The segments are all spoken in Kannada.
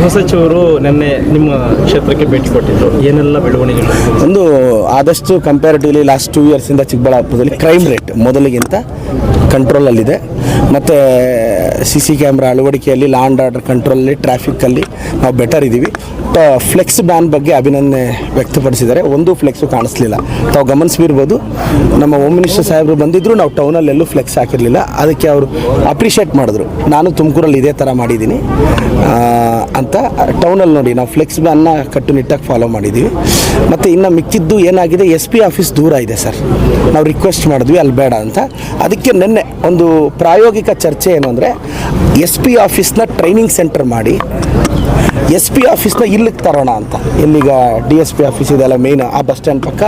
ಗೃಹ ಸಚಿವರು ನಿನ್ನೆ ನಿಮ್ಮ ಕ್ಷೇತ್ರಕ್ಕೆ ಭೇಟಿ ಕೊಟ್ಟಿದ್ರು. ಏನೆಲ್ಲ ಬೆಳವಣಿಗೆಗಳು? ಒಂದು ಆದಷ್ಟು ಕಂಪ್ಯಾರಿಟಿವ್ಲಿ ಲಾಸ್ಟ್ ಟೂ ಇಯರ್ಸಿಂದ ಚಿಕ್ಕಬಳ್ಳಾಪುರದಲ್ಲಿ ಕ್ರೈಮ್ ರೇಟ್ ಮೊದಲಿಗಿಂತ ಕಂಟ್ರೋಲಲ್ಲಿದೆ ಮತ್ತು ಸಿ ಸಿ ಕ್ಯಾಮ್ರಾ ಅಳವಡಿಕೆಯಲ್ಲಿ ಲಾ ಆ್ಯಂಡ್ ಆರ್ಡರ್ ಕಂಟ್ರೋಲಲ್ಲಿ ಟ್ರಾಫಿಕ್ಕಲ್ಲಿ ನಾವು ಬೆಟರ್ ಇದ್ದೀವಿ ಫ್ಲೆಕ್ಸ್ ಬ್ಯಾನ್ ಬಗ್ಗೆ ಅಭಿನಂದನೆ ವ್ಯಕ್ತಪಡಿಸಿದ್ದಾರೆ. ಒಂದು ಫ್ಲೆಕ್ಸು ಕಾಣಿಸ್ಲಿಲ್ಲ. ತಾವು ಗಮನಿಸ್ಬಿರ್ಬೋದು. ನಮ್ಮ ಹೋಮ್ ಮಿನಿಸ್ಟರ್ ಸಾಹೇಬರು ಬಂದಿದ್ದರು ನಾವು ಟೌನಲ್ಲಿ ಎಲ್ಲೂ ಫ್ಲೆಕ್ಸ್ ಹಾಕಿರಲಿಲ್ಲ. ಅದಕ್ಕೆ ಅವರು ಅಪ್ರಿಷಿಯೇಟ್ ಮಾಡಿದ್ರು. ನಾನು ತುಮಕೂರಲ್ಲಿ ಇದೇ ಥರ ಮಾಡಿದ್ದೀನಿ. ಅಂತ ಟೌನಲ್ಲಿ ನೋಡಿ, ನಾವು ಫ್ಲೆಕ್ಸ್ ಬ್ಯಾನ್ನ ಕಟ್ಟುನಿಟ್ಟಾಗಿ ಫಾಲೋ ಮಾಡಿದ್ದೀವಿ ಮತ್ತು ಇನ್ನು ಮಿಕ್ಕಿದ್ದು ಏನಾಗಿದೆ ಎಸ್ ಪಿ ಆಫೀಸ್ ದೂರ ಇದೆ ಸರ್. ನಾವು ರಿಕ್ವೆಸ್ಟ್ ಮಾಡಿದ್ವಿ, ಅಲ್ಲಿ ಬೇಡ ಅಂತ. ಅದಕ್ಕೆ ನಿನ್ನೆ ಒಂದು ಪ್ರಾಯೋಗಿಕ ಚರ್ಚೆ ಏನು ಅಂದರೆ ಎಸ್ ಪಿ ಆಫೀಸ್ನ ಟ್ರೈನಿಂಗ್ ಸೆಂಟರ್ ಮಾಡಿ ಎಸ್ ಪಿ ಆಫೀಸ್ನ ಇಲ್ಲಿಗೆ ತರೋಣ ಅಂತ. ಇಲ್ಲಿಗ ಡಿ ಎಸ್ ಪಿ ಆಫೀಸ್ ಇದೆಲ್ಲ ಮೇನ್ ಆ ಬಸ್ ಸ್ಟ್ಯಾಂಡ್ ಪಕ್ಕ.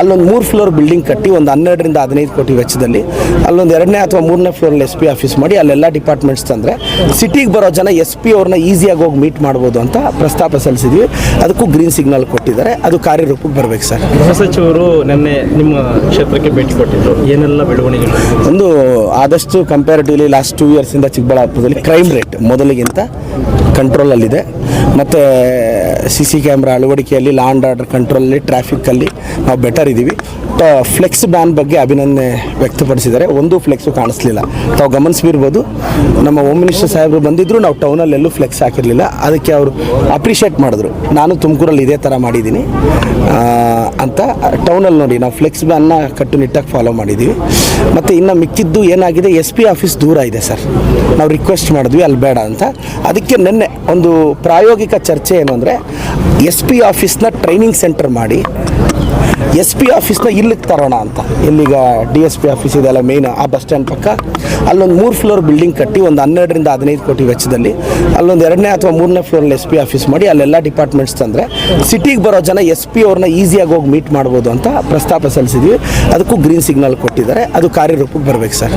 ಅಲ್ಲೊಂದು ಮೂರು ಫ್ಲೋರ್ ಬಿಲ್ಡಿಂಗ್ ಕಟ್ಟಿ ಒಂದು ಹನ್ನೆರಡರಿಂದ ಹದಿನೈದು ಕೋಟಿ ವೆಚ್ಚದಲ್ಲಿ ಅಲ್ಲೊಂದು ಎರಡನೇ ಅಥವಾ ಮೂರನೇ ಫ್ಲೋರಲ್ಲಿ ಎಸ್ ಪಿ ಆಫೀಸ್ ಮಾಡಿ ಅಲ್ಲೆಲ್ಲ ಡಿಪಾರ್ಟ್ಮೆಂಟ್ಸ್ ತಂದರೆ ಸಿಟಿಗೆ ಬರೋ ಜನ ಎಸ್ ಪಿ ಅವ್ರನ್ನ ಈಸಿಯಾಗಿ ಹೋಗಿ ಮೀಟ್ ಮಾಡ್ಬೋದು ಅಂತ ಪ್ರಸ್ತಾಪ ಸಲ್ಲಿಸಿದ್ವಿ. ಅದಕ್ಕೂ ಗ್ರೀನ್ ಸಿಗ್ನಲ್ ಕೊಟ್ಟಿದ್ದಾರೆ. ಅದು ಕಾರ್ಯರೂಪಕ್ಕೆ ಬರಬೇಕು ಸರ್. ಗೃಹ ಸಚಿವರು ನಿನ್ನೆ ನಿಮ್ಮ ಕ್ಷೇತ್ರಕ್ಕೆ ಭೇಟಿ ಕೊಟ್ಟಿದ್ರು. ಏನೆಲ್ಲ ಬೆಳವಣಿಗೆ ಒಂದು ಆದಷ್ಟು ಕಂಪ್ಯಾರಿಟಿವ್ಲಿ ಲಾಸ್ಟ್ ಟೂ ಇಯರ್ಸಿಂದ ಚಿಕ್ಕಬಳ್ಳಾಪುರದಲ್ಲಿ ಕ್ರೈಮ್ ರೇಟ್ ಮೊದಲಿಗಿಂತ ಕಂಟ್ರೋಲಲ್ಲಿದೆ. ಮತ್ತು ಸಿ ಸಿ ಕ್ಯಾಮ್ರಾ ಅಳವಡಿಕೆಯಲ್ಲಿ ಲಾ ಆ್ಯಂಡ್ ಆರ್ಡರ್ ಕಂಟ್ರೋಲಲ್ಲಿ ಟ್ರಾಫಿಕ್ಕಲ್ಲಿ ನಾವು ಬೆಟರ್ ಇದ್ದೀವಿ ಫ್ಲೆಕ್ಸ್ ಬ್ಯಾನ್ ಬಗ್ಗೆ ಅಭಿನಂದನೆ ವ್ಯಕ್ತಪಡಿಸಿದ್ದಾರೆ. ಒಂದು ಫ್ಲೆಕ್ಸು ಕಾಣಿಸ್ಲಿಲ್ಲ. ತಾವು ಗಮನಿಸ್ಬಿರ್ಬೋದು. ನಮ್ಮ ಹೋಮ್ ಮಿನಿಸ್ಟರ್ ಸಾಹೇಬರು ಬಂದಿದ್ದರು ನಾವು ಟೌನಲ್ಲೆಲ್ಲೂ ಫ್ಲೆಕ್ಸ್ ಹಾಕಿರಲಿಲ್ಲ. ಅದಕ್ಕೆ ಅವರು ಅಪ್ರಿಷಿಯೇಟ್ ಮಾಡಿದ್ರು. ನಾನು ತುಮಕೂರಲ್ಲಿ ಇದೇ ಥರ ಮಾಡಿದ್ದೀನಿ. ಅಂತ ಟೌನಲ್ಲಿ ನೋಡಿ, ನಾವು ಫ್ಲೆಕ್ಸ್ ಬ್ಯಾನ್ನ ಕಟ್ಟುನಿಟ್ಟಾಗಿ ಫಾಲೋ ಮಾಡಿದ್ದೀವಿ ಮತ್ತು ಇನ್ನು ಮಿಕ್ಕಿದ್ದು ಏನಾಗಿದೆ ಎಸ್ ಪಿ ಆಫೀಸ್ ದೂರ ಇದೆ ಸರ್. ನಾವು ರಿಕ್ವೆಸ್ಟ್ ಮಾಡಿದ್ವಿ, ಅಲ್ಲಿ ಬೇಡ ಅಂತ. ಅದಕ್ಕೆ ನಿನ್ನೆ ಒಂದು ಪ್ರಾಯೋಗಿಕ ಚರ್ಚೆ ಏನು ಅಂದರೆ ಎಸ್ ಪಿ ಆಫೀಸ್ನ ಟ್ರೈನಿಂಗ್ ಸೆಂಟರ್ ಮಾಡಿ ಎಸ್ ಪಿ ಆಫೀಸ್ನ ಇಲ್ಲಿಗೆ ತರೋಣ ಅಂತ. ಇಲ್ಲಿಗ ಡಿ ಎಸ್ ಪಿ ಆಫೀಸ್ ಇದೆಲ್ಲ ಮೇಯ್ನ್ ಆ ಬಸ್ ಸ್ಟ್ಯಾಂಡ್ ಪಕ್ಕ. ಅಲ್ಲೊಂದು ಮೂರು ಫ್ಲೋರ್ ಬಿಲ್ಡಿಂಗ್ ಕಟ್ಟಿ ಒಂದು ಹನ್ನೆರಡರಿಂದ ಹದಿನೈದು ಕೋಟಿ ವೆಚ್ಚದಲ್ಲಿ. ಅಲ್ಲೊಂದು ಎರಡನೇ ಅಥವಾ ಮೂರನೇ ಫ್ಲೋರಲ್ಲಿ ಎಸ್ ಪಿ ಆಫೀಸ್ ಮಾಡಿ ಅಲ್ಲೆಲ್ಲ ಡಿಪಾರ್ಟ್ಮೆಂಟ್ಸ್ ತಂದರೆ ಸಿಟಿಗೆ ಬರೋ ಜನ ಎಸ್ ಪಿ ಅವ್ರನ್ನ ಈಸಿಯಾಗಿ ಹೋಗಿ ಮೀಟ್ ಮಾಡ್ಬೋದು ಅಂತ ಪ್ರಸ್ತಾಪ ಸಲ್ಲಿಸಿದ್ವಿ. ಅದಕ್ಕೂ ಗ್ರೀನ್ ಸಿಗ್ನಲ್ ಕೊಟ್ಟಿದ್ದಾರೆ. ಅದು ಕಾರ್ಯರೂಪಕ್ಕೆ ಬರಬೇಕು ಸರ್.